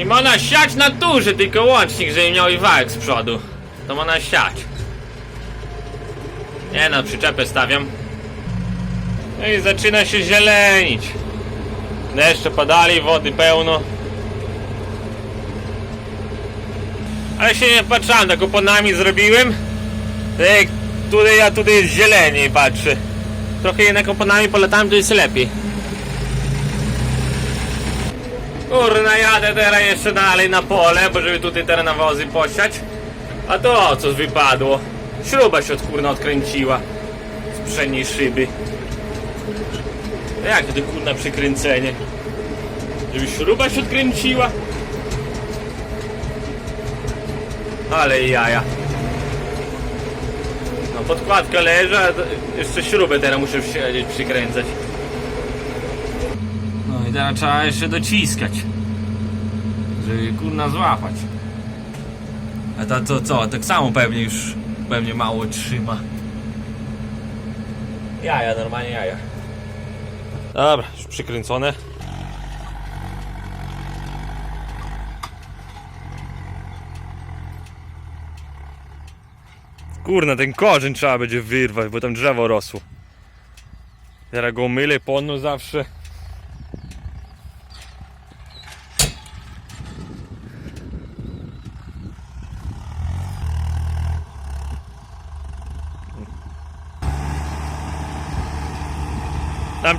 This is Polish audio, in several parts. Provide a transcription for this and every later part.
I można siać na turze, tylko łącznik, żeby miał i wałek z przodu. To można siać. Nie no, przyczepę stawiam. No i zaczyna się zielenić. Deszcze padali, wody pełno. Ale się nie patrzałem, tak oponami zrobiłem. Tak, tutaj ja tutaj jest zieleniej patrzę. Trochę jednak oponami polatałem, to jest lepiej. Kurna, jadę teraz jeszcze dalej na pole, bo żeby tutaj teraz nawozy posiać. A to co wypadło? Śruba się od kurna odkręciła z przedniej szyby. Jak to kurna przykręcenie? Żeby śruba się odkręciła? Ale jaja. No podkładka leży, a jeszcze śrubę teraz muszę przykręcać. No i teraz trzeba jeszcze dociskać. Żeby kurna złapać. A to, to co? Tak samo pewnie już pewnie mało trzyma. Jaja, normalnie jaja. Dobra, już przykręcone. Kurna, ten korzeń trzeba będzie wyrwać, bo tam drzewo rosło. Teraz go mylę po dnu zawsze.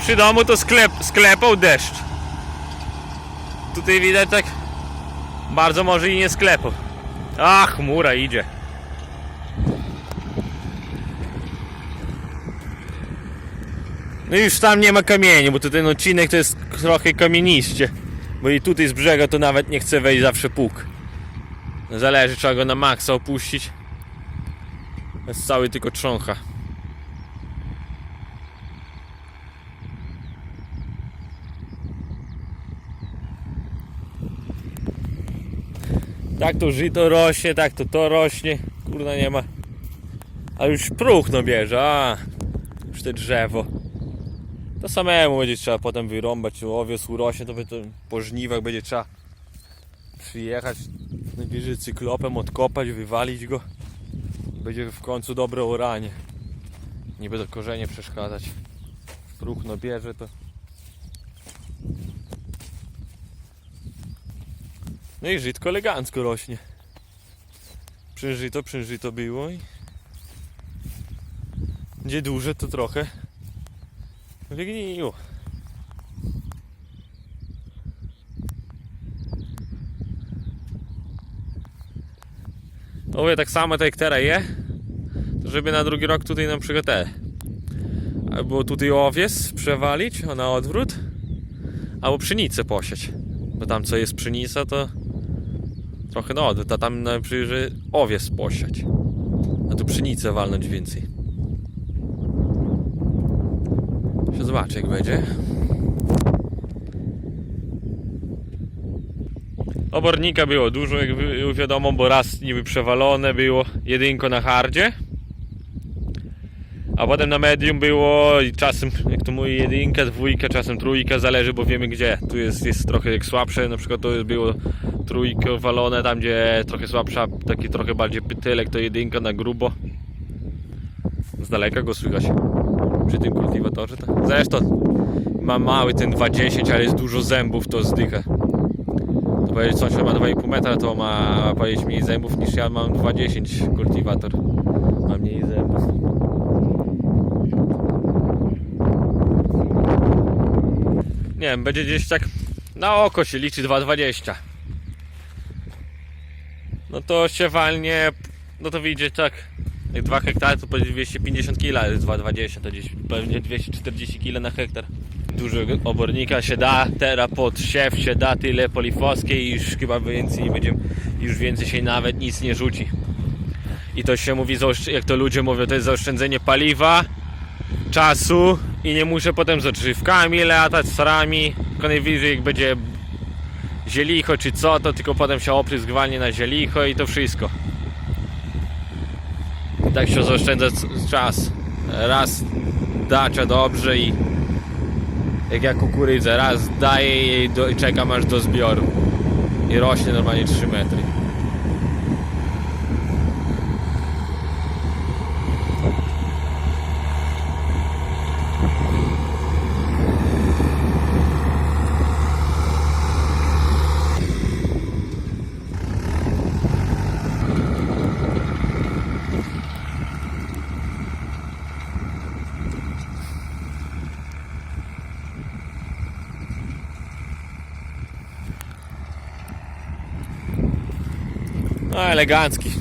Przy domu to sklep, sklepał deszcz. Tutaj widać tak bardzo może i nie sklepał. A, chmura idzie. No już tam nie ma kamieni, bo tutaj ten odcinek to jest trochę kamieniście. Bo i tutaj z brzega to nawet nie chce wejść zawsze puk. Zależy, trzeba go na maksa opuścić. Jest cały tylko trzącha. Tak to żyto rośnie, tak to to rośnie. Kurna nie ma. A już próchno bierze, a już te drzewo. To samemu będzie trzeba potem wyrąbać, owiec urośnie, to, to po żniwach będzie trzeba przyjechać, najbliżej cyklopem odkopać, wywalić go. Będzie w końcu dobre oranie. Nie będą korzenie przeszkadzać. Próchno bierze to. No i żytko elegancko rośnie. Przężyto, przężyto było i gdzie duże to trochę wygniło. Mówię tak samo tak jak teraz je, to żeby na drugi rok tutaj na przykład te albo tutaj owies przewalić, a na odwrót albo pszenicę posiać. Bo tam co jest pszenica to trochę odwrót, a tam na przykład owies posiać. A tu pszenicę walnąć więcej. Się zobaczy jak będzie. Obornika było dużo, jak wi- wiadomo, bo raz niby przewalone było jedynko na hardzie. A potem na medium było i czasem, jak to mówi, jedynka, dwójka, czasem trójka, zależy, bo wiemy gdzie. Tu jest, jest trochę jak słabsze, na przykład to było trójka walone, tam gdzie trochę słabsza, taki trochę bardziej pytylek, to jedynka na grubo. Z daleka go słychać przy tym kultywatorze. To. Zresztą ma mały ten 2,10, ale jest dużo zębów, to zdycha. To powiedzieć, sąsiad ma 2,5 metra, to ma powiedzieć mniej zębów niż ja mam 2,10 kultywator. Ma mniej zębów. Nie wiem, będzie gdzieś tak na oko się liczy 2,20. No to się walnie, no to wyjdzie tak Jak 2 hektary to pewnie 250 kg, jest 220 to gdzieś pewnie 240 kg na hektar. Dużego obornika się da, teraz pod siew się da tyle polifoskie i już chyba więcej nie będzie, już więcej się nawet nic nie rzuci. I to się mówi, jak to ludzie mówią, to jest zaoszczędzenie paliwa, czasu i nie muszę potem z odżywkami latać, starami, tylko najwyżej jak będzie zielicho czy co, to tylko potem się oprysk walnie na zielicho i to wszystko. I tak się zaoszczędza czas. Raz dacza dobrze i jak ja kukurydzę, raz daję do, i czekam aż do zbioru. I rośnie normalnie 3 metry. No elegancki.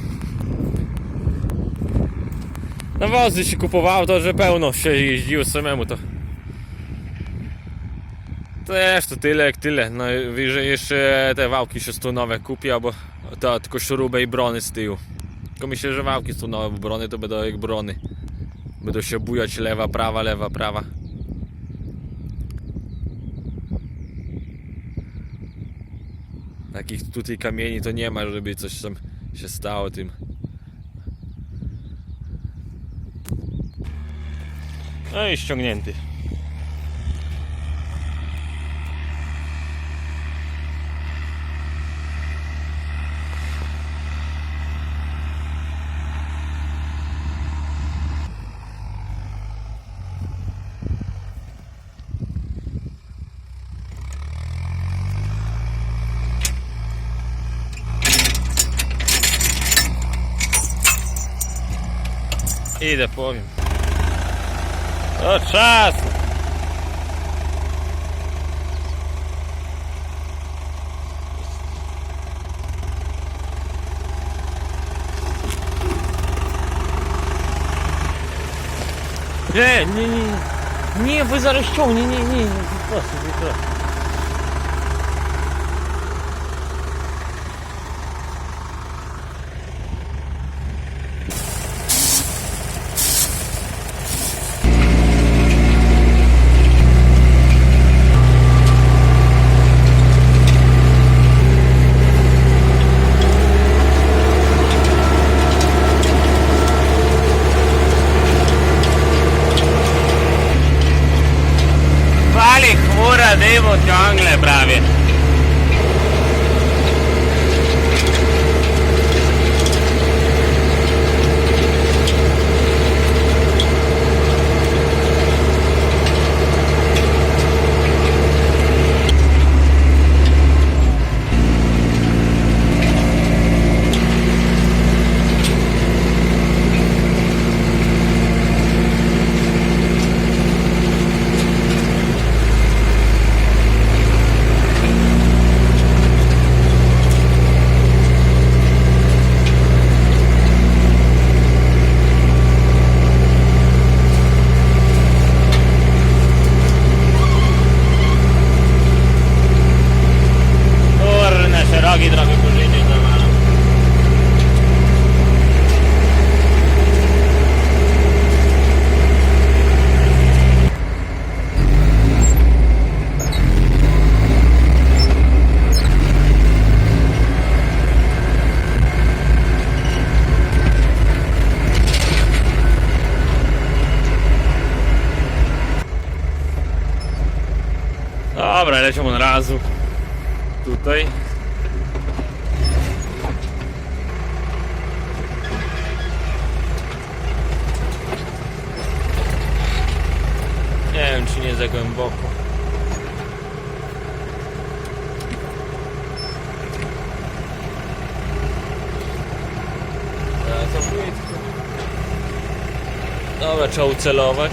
Na wozy się kupowało to, że pełno się jeździło samemu to. Też to tyle jak tyle. No wyżej jeszcze te wałki szestunowe kupię, albo to tylko śrubę i brony z tyłu. Tylko myślę, że wałki stunowe, bo brony to będą jak brony. Będą się bujać lewa, prawa, lewa, prawa. Takich tutaj kamieni to nie ma, żeby coś tam się stało tym. No i ściągnięty. Idę, powiem. To czas! Nie, nie, nie, nie. Nie, wy zaraz ściągnie, nie, nie, nie, proszę, proszę. Razu tutaj. Nie wiem, czy nie za głęboko. Dobra, trzeba ucelować.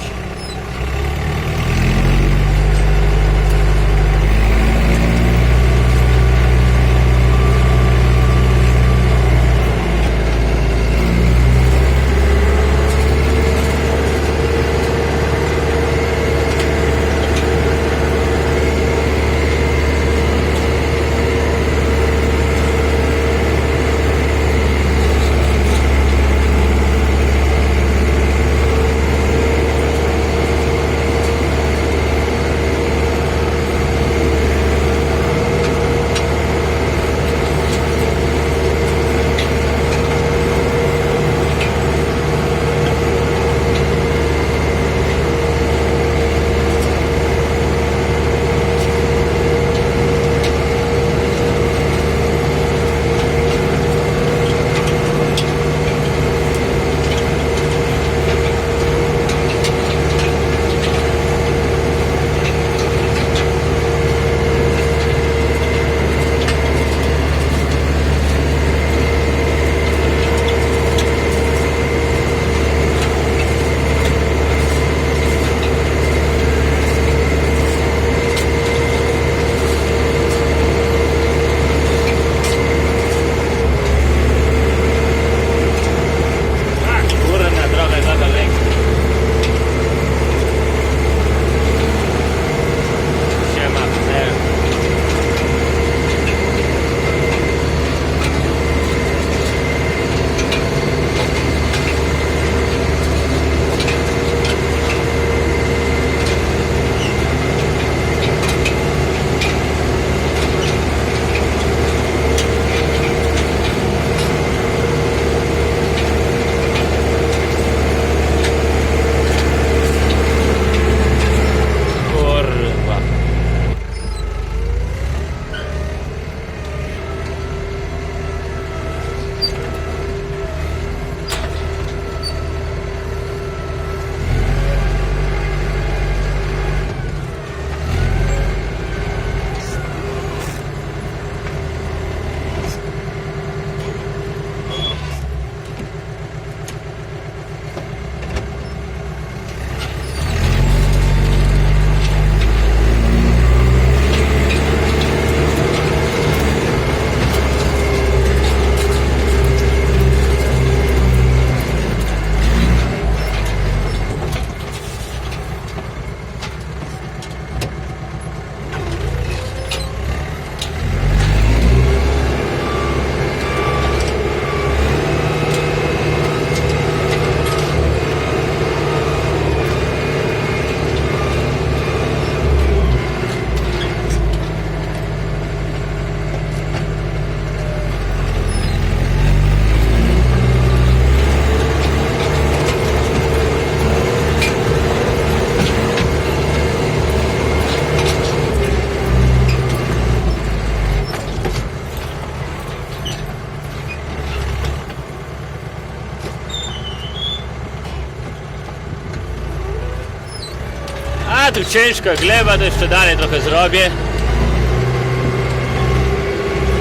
Ciężka gleba, to jeszcze dalej trochę zrobię.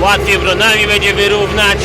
Łatwiej bronami będzie wyrównać.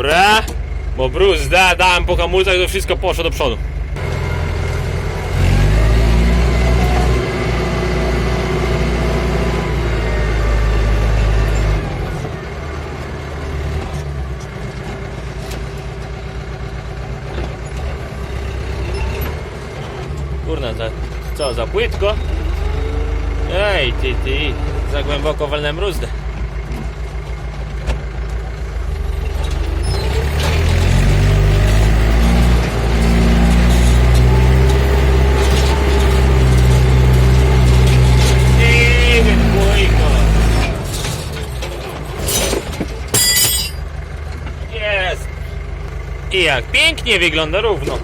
Dobra. Bo Bruce da, dałem po hamulcach, to wszystko poszło do przodu. Kurna, za, co, za płytko? Ej, ty, ty, za głęboko walnę mruzdę. Nie wiem, dwójko. Jest. I jak pięknie wygląda równo.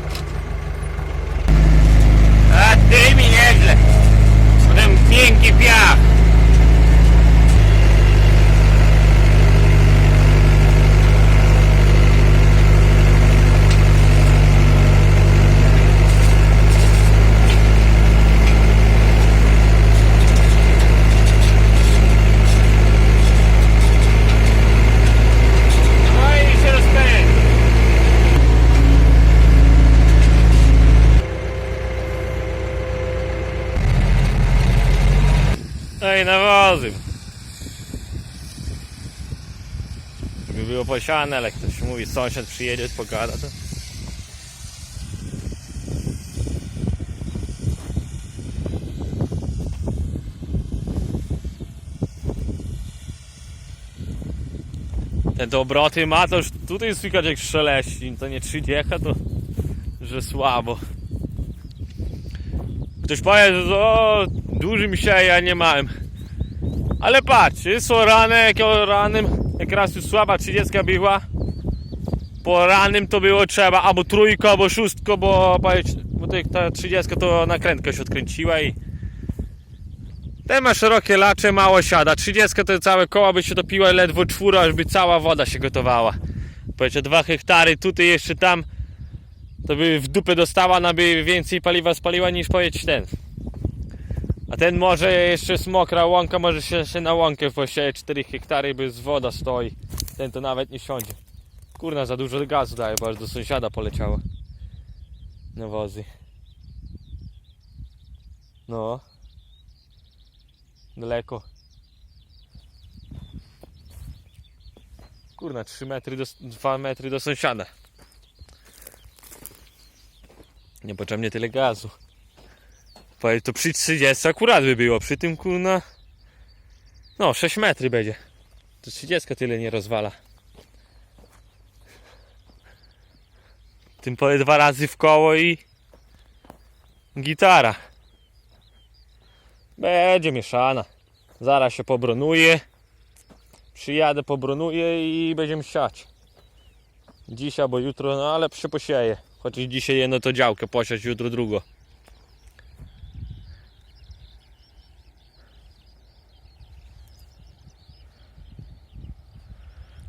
A ty mi nieźle. Potem miękki piach. No i się rozpędzi. No i nawozy. Żeby było posiane, ale ktoś mówi, sąsiad przyjedzie, pogada, to... Ten to ma, to już tutaj słychać jak szeleści, to nie 30, to że słabo. Ktoś powie, że o, duży mi się, ja nie małem. Ale patrz, są rany, jak o ranym, jak raz już słaba 30 była. Po ranym to było trzeba albo trójko, albo szóstko, bo, bo ta 30 to nakrętka się odkręciła i ten ma szerokie lacze, mało siada. 30 to całe koła by się topiła ledwo czwóra, aż by cała woda się gotowała. Powiedzcie, dwa hektary, tutaj jeszcze tam, to by w dupę dostała, ona by więcej paliwa spaliła niż powiedz ten. A ten może jeszcze jest mokra łąka, może się, się na łąkę posieje 4 hektary, by z woda stoi. Ten to nawet nie siądzie. Kurna, za dużo gazu daje, bo aż do sąsiada poleciało. Na wozy. No. Daleko. Kurna, 3 metry do, 2 metry do sąsiada. Niepotrzebnie tyle gazu. Powiedz, to przy 30 akurat by było, przy tym kurna... No, 6 metry będzie. To 30 tyle nie rozwala. Tym powie dwa razy w koło i... Gitara. Będzie mieszana. Zaraz się pobronuje. Przyjadę, pobronuję i będziemy siać. Dzisiaj albo jutro, no ale się posieje. Chociaż dzisiaj jedno to działkę posiać, jutro drugo.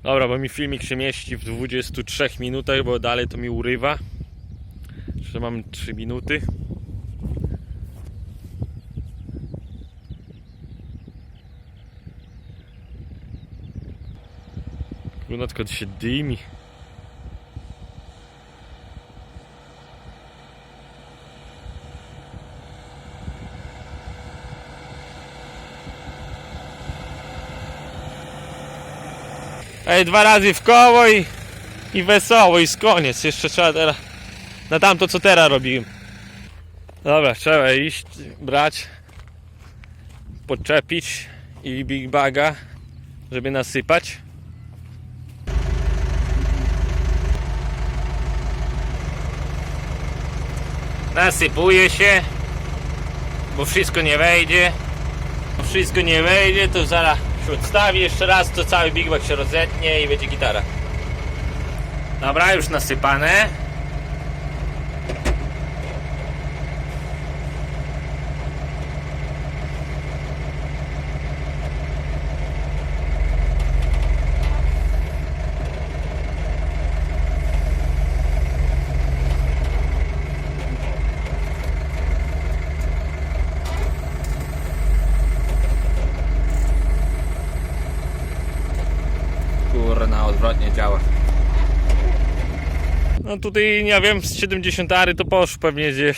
Dobra, bo mi filmik się mieści w 23 minutach, bo dalej to mi urywa. Jeszcze mam 3 minuty. Brunatko to się dymi. Ej, dwa razy w koło i, i wesoło i z koniec. Jeszcze trzeba teraz na tamto co teraz robiłem. Dobra, trzeba iść, brać, podczepić i big baga, żeby nasypać. Nasypuje się, bo wszystko nie wejdzie. Bo wszystko nie wejdzie, to zaraz odstawi jeszcze raz, to cały Big się rozetnie i będzie gitara. Dobra, już nasypane. No tutaj nie wiem, z 70 ary to poszło pewnie gdzieś.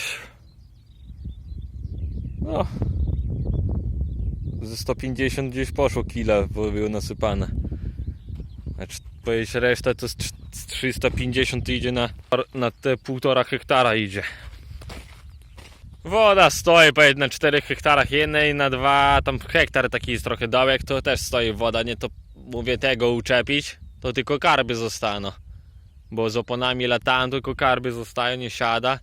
No. Ze 150 gdzieś poszło kila, bo było nasypane. Znaczy, powiedzieć reszta to z trz- z 350 idzie na, na te półtora hektara idzie. Woda stoi na 4 hektarach jednej, na dwa tam hektar taki jest trochę dołek, to też stoi woda, nie to mówię tego uczepić, to tylko karby zostaną. Bo z oponami latają, tylko karby zostają, nie siada.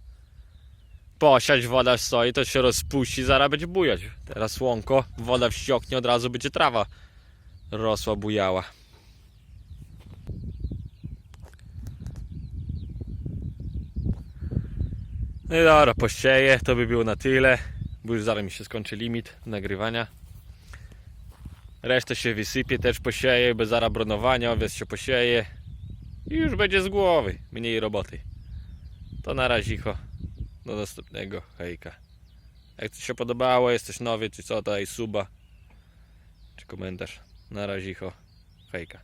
Posiać, woda stoi, to się rozpuści, zaraz będzie bujać. Teraz łąko, woda wścioknie, od razu będzie trawa rosła, bujała. No i dobra, posieję, to by było na tyle, bo już zaraz mi się skończy limit nagrywania. Resztę się wysypie, też posieję, bez zaraz bronowania, owiec się posieje i już będzie z głowy, mniej roboty. To na razicho, do następnego, hejka. Jak Ci się podobało, jesteś nowy czy co, daj suba, czy komentarz. Na razicho, hejka.